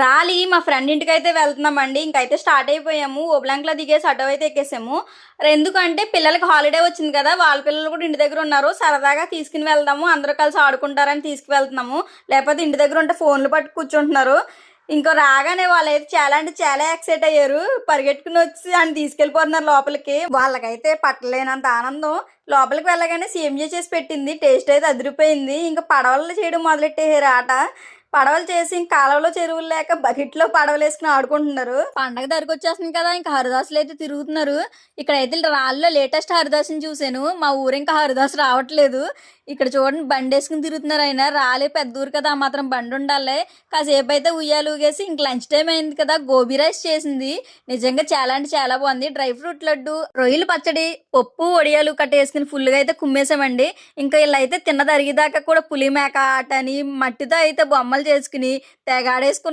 రాలి మా ఫ్రెండ్ ఇంటికి అయితే వెళ్తున్నామండి. ఇంకైతే స్టార్ట్ అయిపోయాము. ఓబ్లాంక్లో దిగేసి అటో అయితే ఎక్కేసాము. ఎందుకంటే పిల్లలకి హాలిడే వచ్చింది కదా వాళ్ళ పిల్లలు కూడా ఇంటి దగ్గర ఉన్నారు. సరదాగా తీసుకుని వెళ్దాము. అందరూ కలిసి ఆడుకుంటారని తీసుకువెళ్తున్నాము. లేకపోతే ఇంటి దగ్గర ఉంటే ఫోన్లు పట్టు కూర్చుంటున్నారు. ఇంకో రాగానే వాళ్ళైతే చాలా అంటే చాలా ఎక్సైట్ అయ్యారు. పరిగెట్టుకుని వచ్చి ఆయన తీసుకెళ్ళిపోతున్నారు లోపలికి. వాళ్ళకైతే పట్టలేనంత ఆనందం. లోపలికి వెళ్ళగానే సేమియా చేసి పెట్టింది. టేస్ట్ అయితే అదిరిపోయింది. ఇంకా పడవలు చేయడం మొదలెట్టేసారు ఆట. పడవలు చేసి ఇంక కాలువలో చెరువులు లేక బకెట్లో పడవలు వేసుకుని ఆడుకుంటున్నారు. పండగ దగ్గరకు వచ్చేస్తుంది కదా ఇంకా హరిదాసులు అయితే తిరుగుతున్నారు. ఇక్కడ అయితే రాళ్ళలో లేటెస్ట్ హరిదాసుని చూశాను. మా ఊరు ఇంకా హరిదాసు రావట్లేదు. ఇక్కడ చూడండి బండి వేసుకుని తిరుగుతున్నారు ఆయన. రాలే పెద్ద ఊరు కదా మాత్రం బండి ఉండాలి. కాసేపు అయితే ఉయ్యాలు ఊగేసి ఇంక లంచ్ టైం అయింది కదా గోబీ రైస్ చేసింది. నిజంగా చాలా అంటే చాలా బాగుంది. డ్రై ఫ్రూట్ లడ్డు రొయ్యలు పచ్చడి పప్పు వడియాలు కట్ట వేసుకుని ఫుల్గా అయితే కుమ్మేసామండి ఇంకా వీళ్ళు అయితే తిన్న తరిగేదాకా కూడా పులి మేక ఆట అని మట్టితో అయితే బొమ్మలు చేసుకుని తెగాడేసుకుని